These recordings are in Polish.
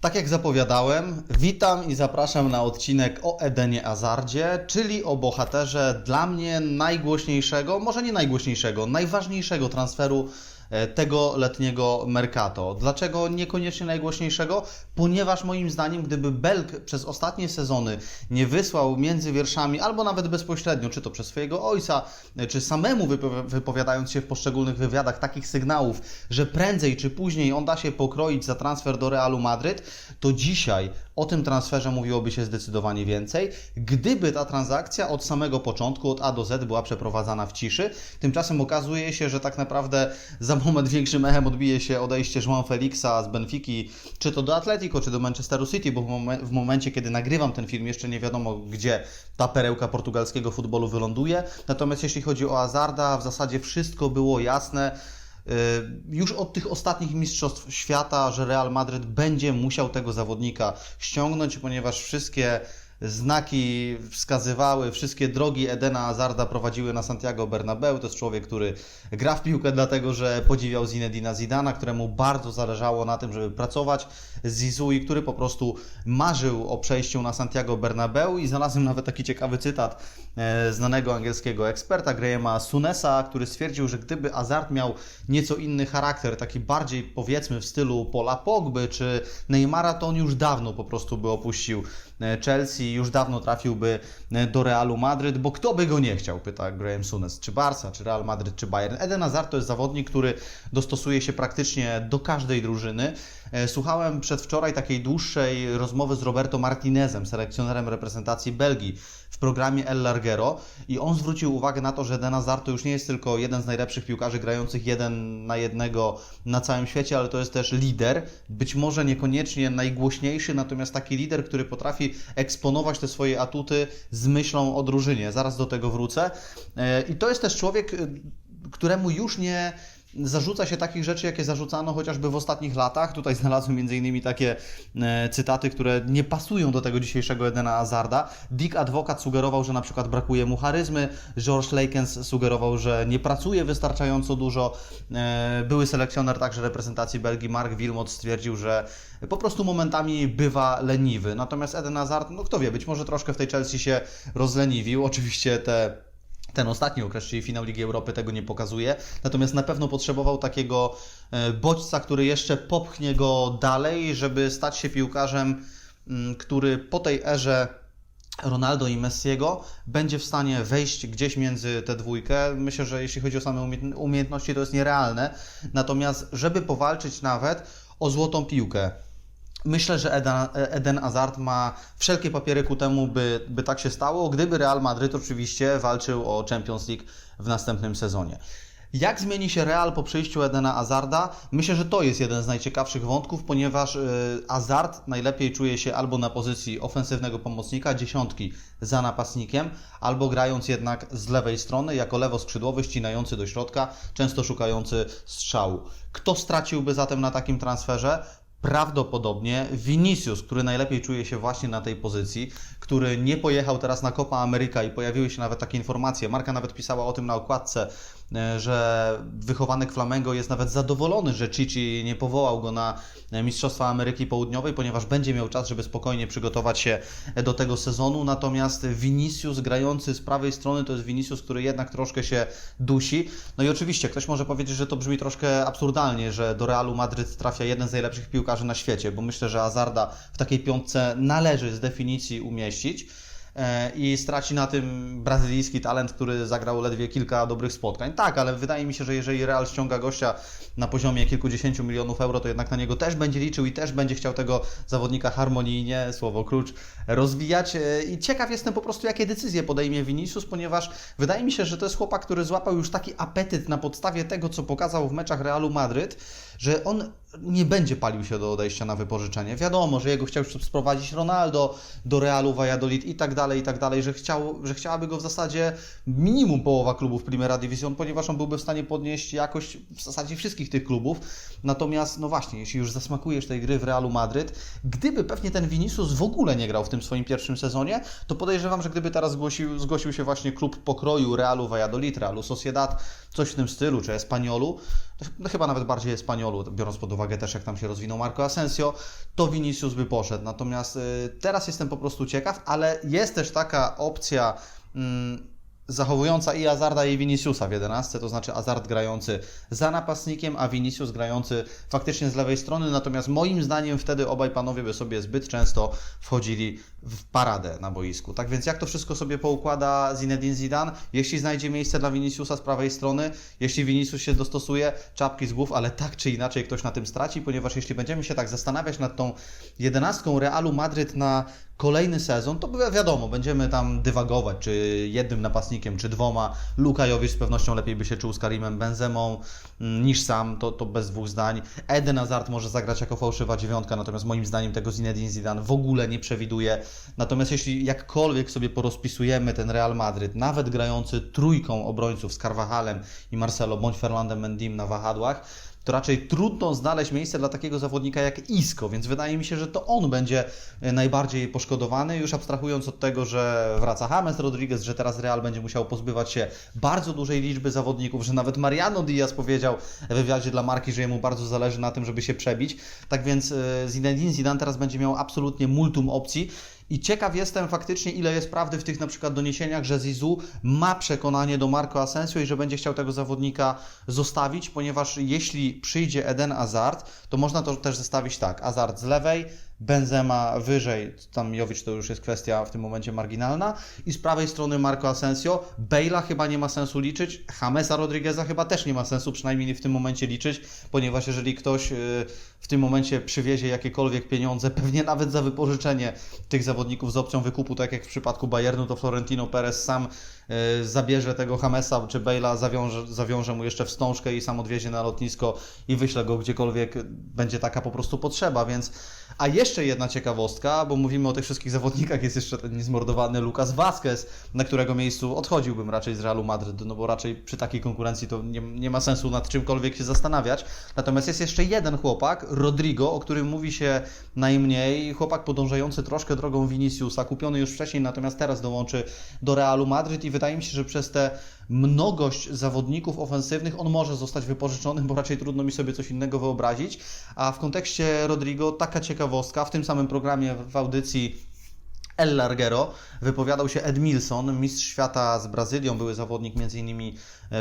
Tak jak zapowiadałem, witam i zapraszam na odcinek o Edenie Azardzie, czyli o bohaterze dla mnie najgłośniejszego, może nie najgłośniejszego, najważniejszego transferu tego letniego Mercato. Dlaczego niekoniecznie najgłośniejszego? Ponieważ moim zdaniem, gdyby Belk przez ostatnie sezony nie wysłał między wierszami, albo nawet bezpośrednio, czy to przez swojego ojca, e, czy samemu wypowi- wypowiadając się w poszczególnych wywiadach takich sygnałów, że prędzej czy później on da się pokroić za transfer do Realu Madryt, to dzisiaj o tym transferze mówiłoby się zdecydowanie więcej, gdyby ta transakcja od samego początku, od A do Z była przeprowadzana w ciszy. Tymczasem okazuje się, że tak naprawdę za moment większym echem odbije się odejście João Felixa z Benfiki, czy to do Atletico, czy do Manchesteru City, bo w, momen- w momencie, kiedy nagrywam ten film, jeszcze nie wiadomo, gdzie ta perełka portugalskiego futbolu wyląduje. Natomiast jeśli chodzi o Azarda, w zasadzie wszystko było jasne. Yy, Już od tych ostatnich mistrzostw świata, że Real Madryt będzie musiał tego zawodnika ściągnąć, ponieważ wszystkie znaki wskazywały, wszystkie drogi Edena Azarda prowadziły na Santiago Bernabeu. To jest człowiek, który gra w piłkę dlatego, że podziwiał Zinedina Zidana, któremu bardzo zależało na tym, żeby pracować z i który po prostu marzył o przejściu na Santiago Bernabeu i znalazłem nawet taki ciekawy cytat e, znanego angielskiego eksperta Grahama Sunesa, który stwierdził, że gdyby Azard miał nieco inny charakter, taki bardziej powiedzmy w stylu Pola Pogby czy Neymara, to on już dawno po prostu by opuścił Chelsea, już dawno trafiłby e, do Realu Madryt, bo kto by go nie chciał, pyta Graham Sunes, czy Barca, czy Real Madryt, czy Bayern. Eden Hazard to jest zawodnik, który dostosuje się praktycznie do każdej drużyny. E, Słuchałem przedwczoraj takiej dłuższej rozmowy z Roberto Martinezem, selekcjonerem reprezentacji Belgii w programie El Larguero i on zwrócił uwagę na to, że Eden Hazard to już nie jest tylko jeden z najlepszych piłkarzy grających jeden na jednego na całym świecie, ale to jest też lider, być może niekoniecznie najgłośniejszy, natomiast taki lider, który potrafi eksponować te swoje atuty z myślą o drużynie. Zaraz do tego wrócę. E, I to jest też człowiek, y, któremu już nie zarzuca się takich rzeczy, jakie zarzucano chociażby w ostatnich latach. Tutaj znalazłem m.in. takie e, cytaty, które nie pasują do tego dzisiejszego Edena Azarda. Dick Advokat sugerował, że na przykład brakuje mu charyzmy, George Lakens sugerował, że nie pracuje wystarczająco dużo. E, były selekcjoner także reprezentacji Belgii Mark Wilmot stwierdził, że po prostu momentami bywa leniwy. Natomiast Eden Hazard, no kto wie, być może troszkę w tej Chelsea się rozleniwił. Oczywiście te ten ostatni okres, czyli finał Ligi Europy, tego nie pokazuje. Natomiast na pewno potrzebował takiego e, bodźca, który jeszcze popchnie go dalej, żeby stać się piłkarzem, mm, który po tej erze Ronaldo i Messiego będzie w stanie wejść gdzieś między tę dwójkę. Myślę, że jeśli chodzi o same umie- umiejętności, to jest nierealne. Natomiast, żeby powalczyć nawet o złotą piłkę, Myślę, że Eden, Eden Hazard ma wszelkie papiery ku temu, by, by tak się stało, gdyby Real Madryt oczywiście walczył o Champions League w następnym sezonie. Jak zmieni się Real po przyjściu Edena Hazarda? Myślę, że to jest jeden z najciekawszych wątków, ponieważ y, Hazard najlepiej czuje się albo na pozycji ofensywnego pomocnika, dziesiątki za napastnikiem, albo grając jednak z lewej strony, jako lewoskrzydłowy, ścinający do środka, często szukający strzału. Kto straciłby zatem na takim transferze? Prawdopodobnie Vinicius, który najlepiej czuje się właśnie na tej pozycji, który nie pojechał teraz na Copa America i pojawiły się nawet takie informacje. Marka nawet pisała o tym na okładce, że wychowanek Flamengo jest nawet zadowolony, że Chichi nie powołał go na e, Mistrzostwa Ameryki Południowej, ponieważ będzie miał czas, żeby spokojnie przygotować się do tego sezonu. Natomiast Vinicius grający z prawej strony to jest Vinicius, który jednak troszkę się dusi. No i oczywiście ktoś może powiedzieć, że to brzmi troszkę absurdalnie, że do Realu Madryt trafia jeden z najlepszych piłkarzy na świecie, bo myślę, że Azarda w takiej piątce należy z definicji umieścić e, i straci na tym brazylijski talent, który zagrał ledwie kilka dobrych spotkań. Tak, ale wydaje mi się, że jeżeli Real ściąga gościa na poziomie kilkudziesięciu milionów euro, to jednak na niego też będzie liczył i też będzie chciał tego zawodnika harmonijnie, słowo klucz, rozwijać. E, I ciekaw jestem po prostu, jakie decyzje podejmie Vinicius, ponieważ wydaje mi się, że to jest chłopak, który złapał już taki apetyt na podstawie tego, co pokazał w meczach Realu Madryt, że on nie będzie palił się do odejścia na wypożyczenie. Wiadomo, że jego chciał sprowadzić Ronaldo do Realu Valladolid i tak dalej, i tak dalej, że, chciał, że chciałaby go w zasadzie minimum połowa klubów Primera Division, ponieważ on byłby w stanie podnieść jakość w zasadzie wszystkich tych klubów. Natomiast, no właśnie, jeśli już zasmakujesz tej gry w Realu Madryt, gdyby pewnie ten Vinicius w ogóle nie grał w tym swoim pierwszym sezonie, to podejrzewam, że gdyby teraz zgłosił, zgłosił się właśnie klub pokroju Realu Valladolid, Realu Sociedad, coś w tym stylu, czy Espaniolu, no chyba nawet bardziej Espaniolu, biorąc pod uwagę też jak tam się rozwinął Marco Asensio, to Vinicius by poszedł. Natomiast y, teraz jestem po prostu ciekaw, ale jest też taka opcja mm, zachowująca i Azarda i Viniciusa w 11, to znaczy Azard grający za napastnikiem, a Vinicius grający faktycznie z lewej strony, natomiast moim zdaniem wtedy obaj panowie by sobie zbyt często wchodzili w paradę na boisku. Tak więc jak to wszystko sobie poukłada Zinedine Zidane? Jeśli znajdzie miejsce dla Viniciusa z prawej strony, jeśli Vinicius się dostosuje, czapki z głów, ale tak czy inaczej ktoś na tym straci, ponieważ jeśli będziemy się tak zastanawiać nad tą jedenastką Realu Madryt na kolejny sezon, to wi- wiadomo, będziemy tam dywagować, czy jednym napastnikiem, czy dwoma. Lukajowicz z pewnością lepiej by się czuł z Karimem Benzemą mm, niż sam, to, to bez dwóch zdań. Eden Hazard może zagrać jako fałszywa dziewiątka, natomiast moim zdaniem tego Zinedine Zidane w ogóle nie przewiduje. Natomiast jeśli jakkolwiek sobie porozpisujemy ten Real Madryt, nawet grający trójką obrońców z Carvajalem i Marcelo, bądź Ferlandem Mendim na wahadłach, to raczej trudno znaleźć miejsce dla takiego zawodnika jak Isco, więc wydaje mi się, że to on będzie e, najbardziej poszkodowany, już abstrahując od tego, że wraca James Rodriguez, że teraz Real będzie musiał pozbywać się bardzo dużej liczby zawodników, że nawet Mariano Diaz powiedział w wywiadzie dla marki, że jemu bardzo zależy na tym, żeby się przebić. Tak więc e, Zinedine Zidane teraz będzie miał absolutnie multum opcji. I ciekaw jestem faktycznie, ile jest prawdy w tych na przykład doniesieniach, że Zizou ma przekonanie do Marco Asensio i że będzie chciał tego zawodnika zostawić, ponieważ jeśli przyjdzie Eden Hazard, to można to też zestawić tak. Hazard z lewej, Benzema wyżej, tam Jowicz to już jest kwestia w tym momencie marginalna. I z prawej strony Marco Asensio. Bale'a chyba nie ma sensu liczyć, Jamesa Rodrigueza chyba też nie ma sensu przynajmniej w tym momencie liczyć, ponieważ jeżeli ktoś y, w tym momencie przywiezie jakiekolwiek pieniądze, pewnie nawet za wypożyczenie tych zawodników z opcją wykupu, tak jak w przypadku Bayernu, to Florentino Perez sam y, zabierze tego Jamesa czy Bale'a, zawiąże, zawiąże mu jeszcze wstążkę i sam odwiezie na lotnisko i wyśle go gdziekolwiek. Będzie taka po prostu potrzeba, więc a jeszcze jedna ciekawostka, bo mówimy o tych wszystkich zawodnikach, jest jeszcze ten niezmordowany Lucas Vazquez, na którego miejscu odchodziłbym raczej z Realu Madryt, no bo raczej przy takiej konkurencji to nie, nie ma sensu nad czymkolwiek się zastanawiać. Natomiast jest jeszcze jeden chłopak, Rodrigo, o którym mówi się najmniej, chłopak podążający troszkę drogą Viniciusa, kupiony już wcześniej, natomiast teraz dołączy do Realu Madryt i wydaje mi się, że przez te mnogość zawodników ofensywnych on może zostać wypożyczony, bo raczej trudno mi sobie coś innego wyobrazić. A w kontekście Rodrigo taka ciekawostka, w tym samym programie w audycji El Largero wypowiadał się Ed Milson, mistrz świata z Brazylią, były zawodnik m.in.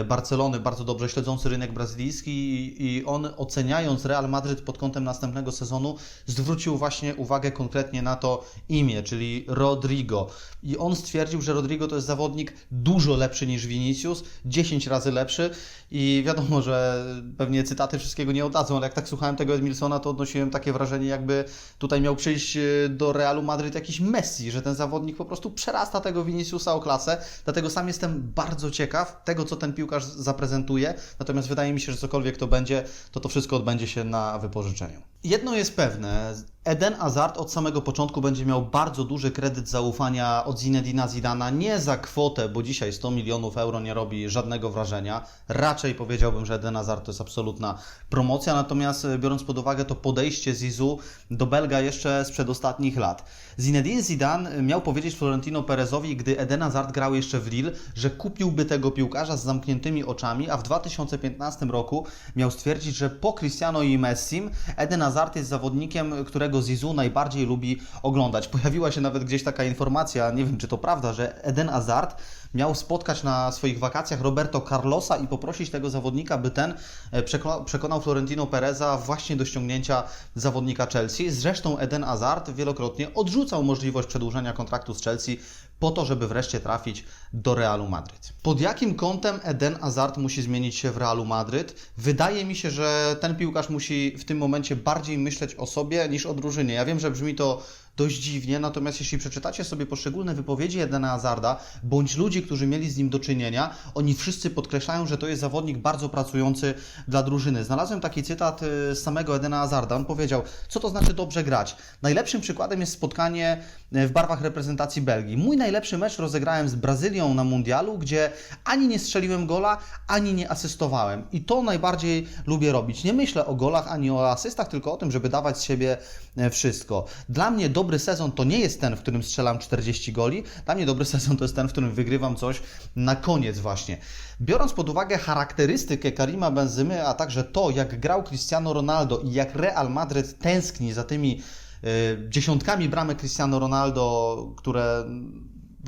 Barcelony, bardzo dobrze śledzący rynek brazylijski i, on oceniając Real Madryt pod kątem następnego sezonu zwrócił właśnie uwagę konkretnie na to imię, czyli Rodrigo. I on stwierdził, że Rodrigo to jest zawodnik dużo lepszy niż Vinicius, 10 razy lepszy i wiadomo, że pewnie cytaty wszystkiego nie oddadzą, ale jak tak słuchałem tego Edmilsona, to odnosiłem takie wrażenie, jakby tutaj miał przyjść e, do Realu Madryt jakiś Messi, że ten zawodnik po prostu przerasta tego Viniciusa o klasę, dlatego sam jestem bardzo ciekaw tego, co ten piłkarz zaprezentuje, natomiast wydaje mi się, że cokolwiek to będzie, to to wszystko odbędzie się na wypożyczeniu. Jedno jest pewne, Eden Hazard od samego początku będzie miał bardzo duży kredyt zaufania od Zinedina Zidana, nie za kwotę, bo dzisiaj 100 milionów euro nie robi żadnego wrażenia. Raczej powiedziałbym, że Eden Hazard to jest absolutna promocja, natomiast e, biorąc pod uwagę to podejście Zizu do Belga jeszcze sprzed ostatnich lat. Zinedine Zidane miał powiedzieć Florentino Perezowi, gdy Eden Hazard grał jeszcze w Lille, że kupiłby tego piłkarza z zamkniętymi oczami, a w 2015 roku miał stwierdzić, że po Cristiano i Messim Eden Hazard jest zawodnikiem, którego Zizou najbardziej lubi oglądać. Pojawiła się nawet gdzieś taka informacja, nie wiem czy to prawda, że Eden Hazard miał spotkać na swoich wakacjach Roberto Carlosa i poprosić tego zawodnika, by ten e, przeko- przekonał Florentino Pereza właśnie do ściągnięcia zawodnika Chelsea. Zresztą Eden Hazard wielokrotnie odrzucał możliwość przedłużenia kontraktu z Chelsea po to, żeby wreszcie trafić do Realu Madryt. Pod jakim kątem Eden Hazard musi zmienić się w Realu Madryt? Wydaje mi się, że ten piłkarz musi w tym momencie bardziej myśleć o sobie niż o drużynie. Ja wiem, że brzmi to dość dziwnie, natomiast jeśli przeczytacie sobie poszczególne wypowiedzi Edena Hazarda, bądź ludzi, którzy mieli z nim do czynienia, oni wszyscy podkreślają, że to jest zawodnik bardzo pracujący dla drużyny. Znalazłem taki cytat y, z samego Edena Hazarda. On powiedział, co to znaczy dobrze grać. Najlepszym przykładem jest spotkanie y, w barwach reprezentacji Belgii. Mój najlepszy mecz rozegrałem z Brazylią na mundialu, gdzie ani nie strzeliłem gola, ani nie asystowałem. I to najbardziej lubię robić. Nie myślę o golach ani o asystach, tylko o tym, żeby dawać z siebie e, wszystko. Dla mnie dobry sezon to nie jest ten, w którym strzelam 40 goli. Dla mnie dobry sezon to jest ten, w którym wygrywam coś na koniec właśnie. Biorąc pod uwagę charakterystykę Karima Benzymy, a także to, jak grał Cristiano Ronaldo i jak Real Madryt tęskni za tymi e, dziesiątkami bramek Cristiano Ronaldo, które,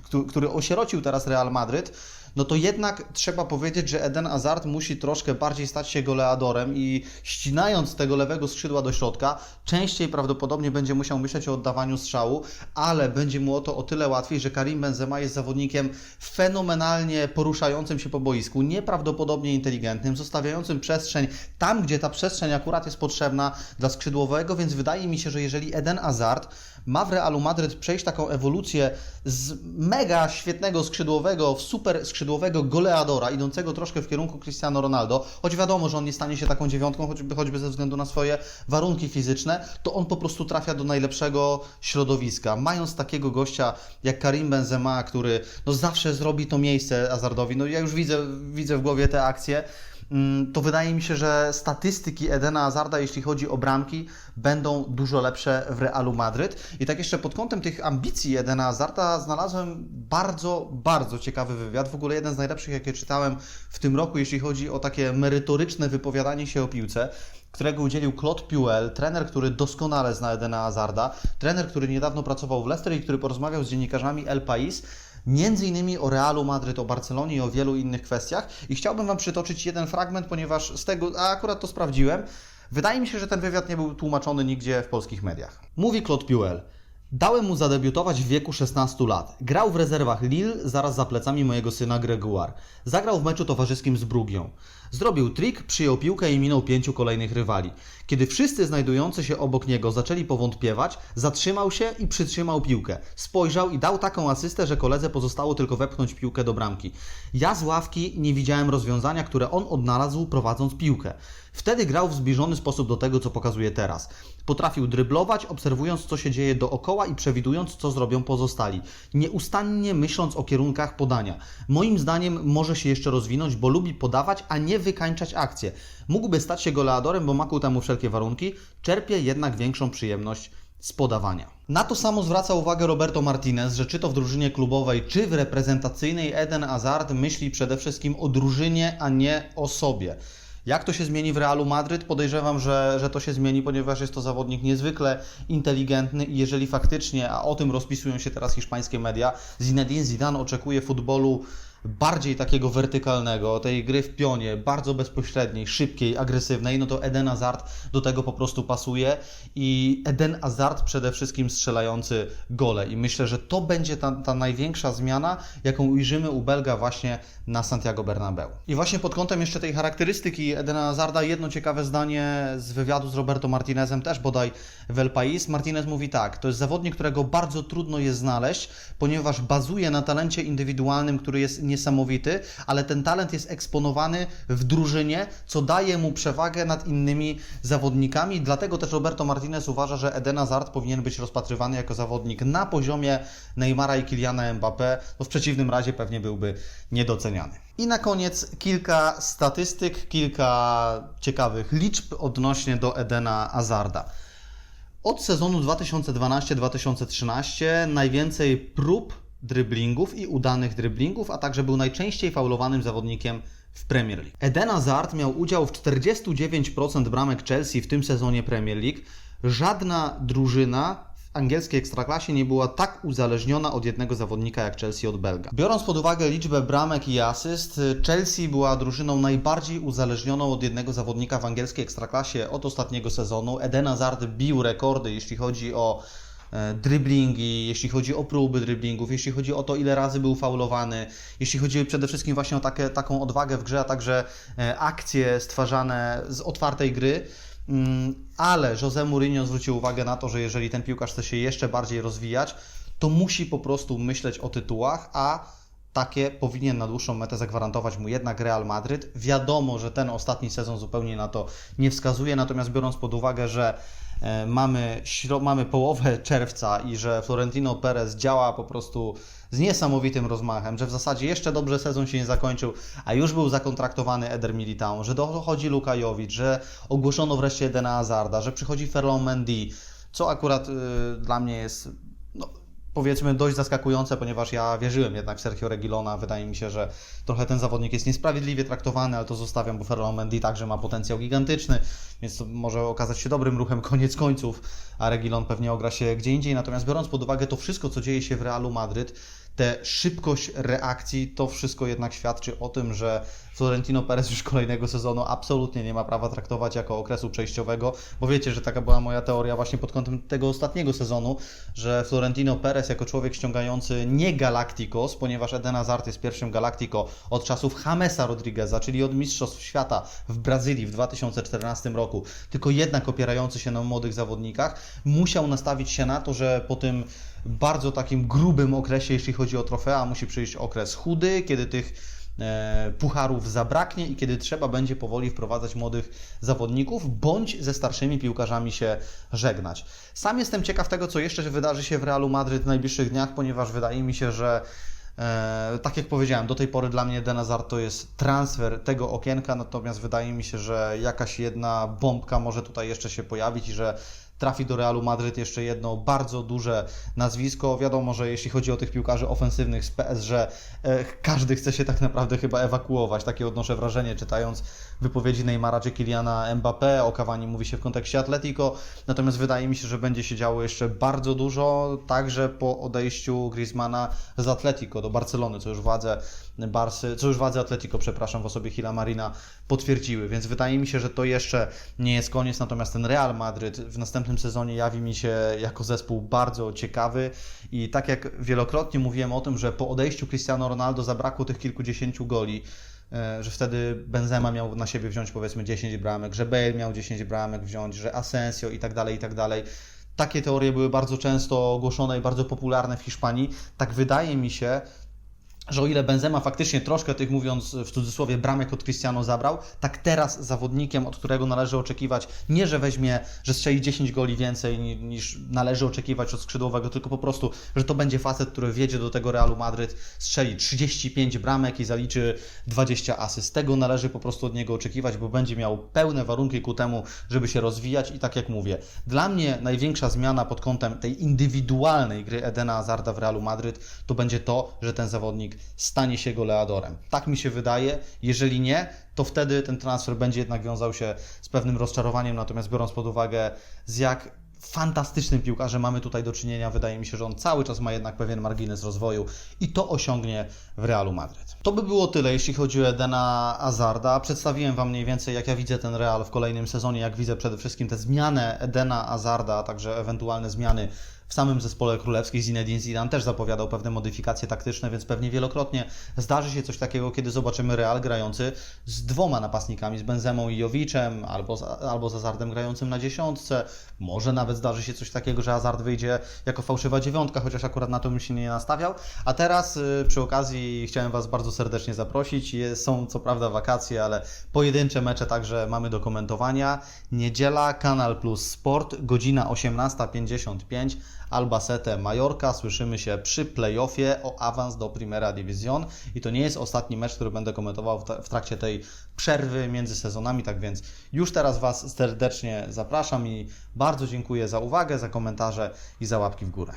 któ- który osierocił teraz Real Madryt, no to jednak trzeba powiedzieć, że Eden Hazard musi troszkę bardziej stać się goleadorem i ścinając tego lewego skrzydła do środka, częściej prawdopodobnie będzie musiał myśleć o oddawaniu strzału, ale będzie mu o to o tyle łatwiej, że Karim Benzema jest zawodnikiem fenomenalnie poruszającym się po boisku, nieprawdopodobnie inteligentnym, zostawiającym przestrzeń tam, gdzie ta przestrzeń akurat jest potrzebna dla skrzydłowego, więc wydaje mi się, że jeżeli Eden Hazard ma w Realu Madryt przejść taką ewolucję z mega świetnego skrzydłowego w super skrzydłowego goleadora, idącego troszkę w kierunku Cristiano Ronaldo, choć wiadomo, że on nie stanie się taką dziewiątką, choćby, choćby ze względu na swoje warunki fizyczne, to on po prostu trafia do najlepszego środowiska. Mając takiego gościa jak Karim Benzema, który no zawsze zrobi to miejsce Hazardowi, no ja już widzę, widzę w głowie te akcje, to wydaje mi się, że statystyki Edena Hazarda, jeśli chodzi o bramki, będą dużo lepsze w Realu Madryt. I tak jeszcze pod kątem tych ambicji Edena Hazarda znalazłem bardzo, bardzo ciekawy wywiad. W ogóle jeden z najlepszych, jakie czytałem w tym roku, jeśli chodzi o takie merytoryczne wypowiadanie się o piłce którego udzielił Claude Puel, trener, który doskonale zna Edena Hazarda, trener, który niedawno pracował w Leicester i który porozmawiał z dziennikarzami El Pais, między innymi o Realu Madryt, o Barcelonie i o wielu innych kwestiach. I chciałbym Wam przytoczyć jeden fragment, ponieważ z tego, a akurat to sprawdziłem, wydaje mi się, że ten wywiad nie był tłumaczony nigdzie w polskich mediach. Mówi Claude Puel. Dałem mu zadebiutować w wieku 16 lat. Grał w rezerwach Lille zaraz za plecami mojego syna Gregoire. Zagrał w meczu towarzyskim z Brugią. Zrobił trik, przyjął piłkę i minął pięciu kolejnych rywali. Kiedy wszyscy znajdujący się obok niego zaczęli powątpiewać, zatrzymał się i przytrzymał piłkę. Spojrzał i dał taką asystę, że koledze pozostało tylko wepchnąć piłkę do bramki. Ja z ławki nie widziałem rozwiązania, które on odnalazł prowadząc piłkę. Wtedy grał w zbliżony sposób do tego, co pokazuje teraz. Potrafił dryblować, obserwując, co się dzieje dookoła i przewidując, co zrobią pozostali. Nieustannie myśląc o kierunkach podania. Moim zdaniem może się jeszcze rozwinąć, bo lubi podawać, a nie wykańczać akcję. Mógłby stać się goleadorem, bo ma ku temu wszelkie warunki, czerpie jednak większą przyjemność z podawania. Na to samo zwraca uwagę Roberto Martinez, że czy to w drużynie klubowej, czy w reprezentacyjnej Eden Hazard myśli przede wszystkim o drużynie, a nie o sobie. Jak to się zmieni w Realu Madryt? Podejrzewam, że, że to się zmieni, ponieważ jest to zawodnik niezwykle inteligentny i jeżeli faktycznie, a o tym rozpisują się teraz hiszpańskie media, Zinedine Zidane oczekuje futbolu bardziej takiego wertykalnego, tej gry w pionie, bardzo bezpośredniej, szybkiej, agresywnej, no to Eden Hazard do tego po prostu pasuje i Eden Hazard przede wszystkim strzelający gole i myślę, że to będzie ta, ta największa zmiana, jaką ujrzymy u Belga właśnie na Santiago Bernabeu. I właśnie pod kątem jeszcze tej charakterystyki Edena Hazarda jedno ciekawe zdanie z wywiadu z Roberto Martinezem też bodaj w El Pais. Martinez mówi tak, to jest zawodnik, którego bardzo trudno jest znaleźć, ponieważ bazuje na talencie indywidualnym, który jest niesamowity, ale ten talent jest eksponowany w drużynie, co daje mu przewagę nad innymi zawodnikami. Dlatego też Roberto Martinez uważa, że Eden Hazard powinien być rozpatrywany jako zawodnik na poziomie Neymara i Kyliana Mbappé, bo w przeciwnym razie pewnie byłby niedoceniany. I na koniec kilka statystyk, kilka ciekawych liczb odnośnie do Edena Hazarda. Od sezonu 2012-2013 najwięcej prób dryblingów i udanych dryblingów, a także był najczęściej faulowanym zawodnikiem w Premier League. Eden Hazard miał udział w 49% bramek Chelsea w tym sezonie Premier League. Żadna drużyna w angielskiej ekstraklasie nie była tak uzależniona od jednego zawodnika jak Chelsea od Belga. Biorąc pod uwagę liczbę bramek i asyst, Chelsea była drużyną najbardziej uzależnioną od jednego zawodnika w angielskiej ekstraklasie od ostatniego sezonu. Eden Hazard bił rekordy, jeśli chodzi o driblingi, jeśli chodzi o próby driblingów, jeśli chodzi o to, ile razy był faulowany, jeśli chodzi przede wszystkim właśnie o takie, taką odwagę w grze, a także e, akcje stwarzane z otwartej gry. Mm, Ale Jose Mourinho zwrócił uwagę na to, że jeżeli ten piłkarz chce się jeszcze bardziej rozwijać, to musi po prostu myśleć o tytułach, a takie powinien na dłuższą metę zagwarantować mu jednak Real Madryt. Wiadomo, że ten ostatni sezon zupełnie na to nie wskazuje, natomiast biorąc pod uwagę, że e, mamy, mamy połowę czerwca i że Florentino Perez działa po prostu z niesamowitym rozmachem, że w zasadzie jeszcze dobrze sezon się nie zakończył, a już był zakontraktowany Eder Militao, że dochodzi Luka Jovic, że ogłoszono wreszcie Edena Hazarda, że przychodzi Ferland Mendy, co akurat y, dla mnie jest powiedzmy dość zaskakujące, ponieważ ja wierzyłem jednak w Sergio Regilona. Wydaje mi się, że trochę ten zawodnik jest niesprawiedliwie traktowany, ale to zostawiam, bo Ferland Mendy także ma potencjał gigantyczny, więc to może okazać się dobrym ruchem koniec końców, a Regilon pewnie ogra się gdzie indziej. Natomiast biorąc pod uwagę to wszystko, co dzieje się w Realu Madryt, tę szybkość reakcji, to wszystko jednak świadczy o tym, że Florentino Perez już kolejnego sezonu absolutnie nie ma prawa traktować jako okresu przejściowego, bo wiecie, że taka była moja teoria właśnie pod kątem tego ostatniego sezonu, że Florentino Perez jako człowiek ściągający nie Galacticos, ponieważ Eden Hazard jest pierwszym Galactico od czasów Jamesa Rodrigueza, czyli od Mistrzostw Świata w Brazylii w 2014 roku, tylko jednak opierający się na młodych zawodnikach, musiał nastawić się na to, że po tym bardzo takim grubym okresie, jeśli chodzi o trofea, musi przyjść okres chudy, kiedy tych e, pucharów zabraknie i kiedy trzeba będzie powoli wprowadzać młodych zawodników, bądź ze starszymi piłkarzami się żegnać. Sam jestem ciekaw tego, co jeszcze wydarzy się w Realu Madryt w najbliższych dniach, ponieważ wydaje mi się, że E, tak jak powiedziałem, do tej pory dla mnie Denazar to jest transfer tego okienka, natomiast wydaje mi się, że jakaś jedna bombka może tutaj jeszcze się pojawić i że trafi do Realu Madryt jeszcze jedno bardzo duże nazwisko. Wiadomo, że jeśli chodzi o tych piłkarzy ofensywnych z PSG, e, każdy chce się tak naprawdę chyba ewakuować. Takie odnoszę wrażenie, czytając wypowiedzi Neymara czy Kyliana Mbappé. O Cavani mówi się w kontekście Atletico, natomiast wydaje mi się, że będzie się działo jeszcze bardzo dużo, także po odejściu Griezmana z Atletico do Barcelony, co już władze Barsy, co już władze Atletico, przepraszam, w osobie Hila Marina potwierdziły, więc wydaje mi się, że to jeszcze nie jest koniec, natomiast ten Real Madryt w następnym sezonie jawi mi się jako zespół bardzo ciekawy. I tak jak wielokrotnie mówiłem o tym, że po odejściu Cristiano Ronaldo zabrakło tych kilkudziesięciu goli, że wtedy Benzema miał na siebie wziąć powiedzmy 10 bramek, że Bale miał 10 bramek wziąć, że Asensio i tak dalej, i tak dalej. Takie teorie były bardzo często ogłoszone i bardzo popularne w Hiszpanii. Tak wydaje mi się, że o ile Benzema faktycznie troszkę tych, mówiąc w cudzysłowie, bramek od Cristiano zabrał, tak teraz zawodnikiem, od którego należy oczekiwać, nie że weźmie, że strzeli 10 goli więcej ni- niż należy oczekiwać od skrzydłowego, tylko po prostu, że to będzie facet, który wjedzie do tego Realu Madryt, strzeli 35 bramek i zaliczy 20 asyst. Tego należy po prostu od niego oczekiwać, bo będzie miał pełne warunki ku temu, żeby się rozwijać i tak jak mówię, dla mnie największa zmiana pod kątem tej indywidualnej gry Edena Hazarda w Realu Madryt to będzie to, że ten zawodnik stanie się goleadorem. Tak mi się wydaje. Jeżeli nie, to wtedy ten transfer będzie jednak wiązał się z pewnym rozczarowaniem, natomiast biorąc pod uwagę z jak fantastycznym piłkarzem mamy tutaj do czynienia, wydaje mi się, że on cały czas ma jednak pewien margines rozwoju i to osiągnie w Realu Madryt. To by było tyle, jeśli chodzi o Edena Hazarda. Przedstawiłem Wam mniej więcej, jak ja widzę ten Real w kolejnym sezonie, jak widzę przede wszystkim tę zmianę Edena Hazarda, a także ewentualne zmiany w samym zespole królewskim Zinedine Zidane też zapowiadał pewne modyfikacje taktyczne, więc pewnie wielokrotnie zdarzy się coś takiego, kiedy zobaczymy Real grający z dwoma napastnikami, z Benzemą i Jowiczem, albo albo z Hazardem grającym na dziesiątce. Może nawet zdarzy się coś takiego, że Hazard wyjdzie jako fałszywa dziewiątka, chociaż akurat na to bym się nie nastawiał. A teraz y, przy okazji chciałem Was bardzo serdecznie zaprosić. Są co prawda wakacje, ale pojedyncze mecze także mamy do komentowania. Niedziela, Kanal Plus Sport, godzina 18.55. Albacete Majorka. Słyszymy się przy playoffie o awans do Primera División i to nie jest ostatni mecz, który będę komentował w, trakcie tej przerwy między sezonami, tak więc już teraz Was serdecznie zapraszam i bardzo dziękuję za uwagę, za komentarze i za łapki w górę.